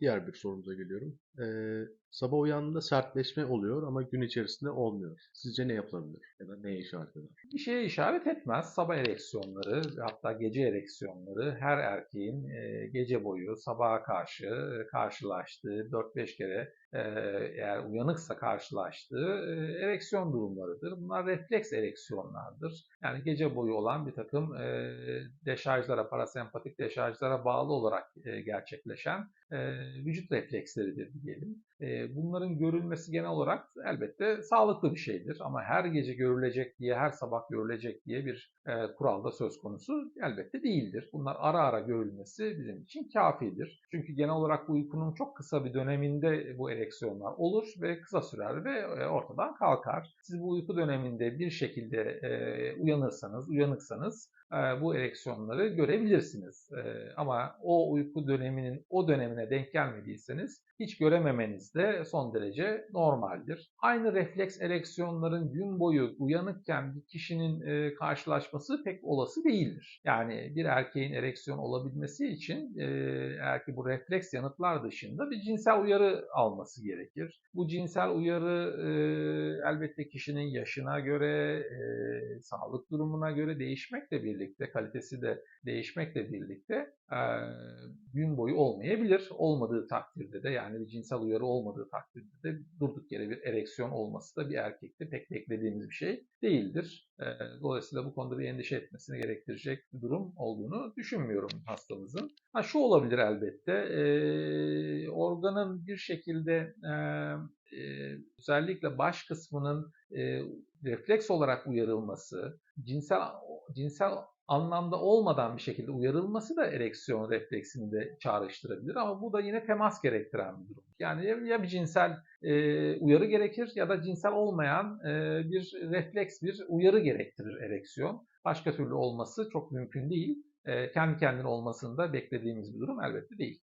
diğer bir sorumuza geliyorum. Ee, sabah uyandığında sertleşme oluyor ama gün içerisinde olmuyor. Sizce ne yapılabilir? Ya da neye işaret eder? Bir şeye işaret etmez. Sabah ereksiyonları hatta gece ereksiyonları her erkeğin e, gece boyu sabaha karşı e, karşılaştığı 4-5 kere e, eğer uyanıksa karşılaştığı e, ereksiyon durumlarıdır. Bunlar refleks ereksiyonlardır. Yani gece boyu olan bir takım e, deşarjlara, parasempatik deşarjlara bağlı olarak e, gerçekleşen vücut refleksleridir diyelim. E, bunların görülmesi genel olarak elbette sağlıklı bir şeydir. Ama her gece görülecek diye, her sabah görülecek diye bir e, kuralda söz konusu elbette değildir. Bunlar ara ara görülmesi bizim için kafidir. Çünkü genel olarak bu uykunun çok kısa bir döneminde bu ereksiyonlar olur ve kısa sürer ve e, ortadan kalkar. Siz bu uyku döneminde bir şekilde e, uyanırsanız, uyanıksanız e, bu ereksiyonları görebilirsiniz. E, ama o uyku döneminin o dönemine denk gelmediyseniz hiç görememeniz de son derece normaldir. Aynı refleks ereksiyonların gün boyu uyanıkken bir kişinin e, karşılaşması pek olası değildir. Yani bir erkeğin ereksiyon olabilmesi için e, eğer ki bu refleks yanıtlar dışında bir cinsel uyarı alması gerekir. Bu cinsel uyarı e, elbette kişinin yaşına göre, sağlık durumuna göre değişmekle birlikte, kalitesi de değişmekle birlikte gün boyu olmayabilir. Olmadığı takdirde de yani bir cinsel uyarı olmadığı takdirde de durduk yere bir ereksiyon olması da bir erkekte pek beklediğimiz bir şey değildir. Dolayısıyla bu konuda bir endişe etmesini gerektirecek bir durum olduğunu düşünmüyorum hastamızın. Ha şu olabilir elbette. Organın bir şekilde özellikle baş kısmının refleks olarak uyarılması, cinsel cinsel anlamda olmadan bir şekilde uyarılması da ereksiyon refleksini de çağrıştırabilir ama bu da yine temas gerektiren bir durum. Yani ya, bir cinsel e, uyarı gerekir ya da cinsel olmayan e, bir refleks, bir uyarı gerektirir ereksiyon. Başka türlü olması çok mümkün değil. E, kendi kendine olmasını da beklediğimiz bir durum elbette değil.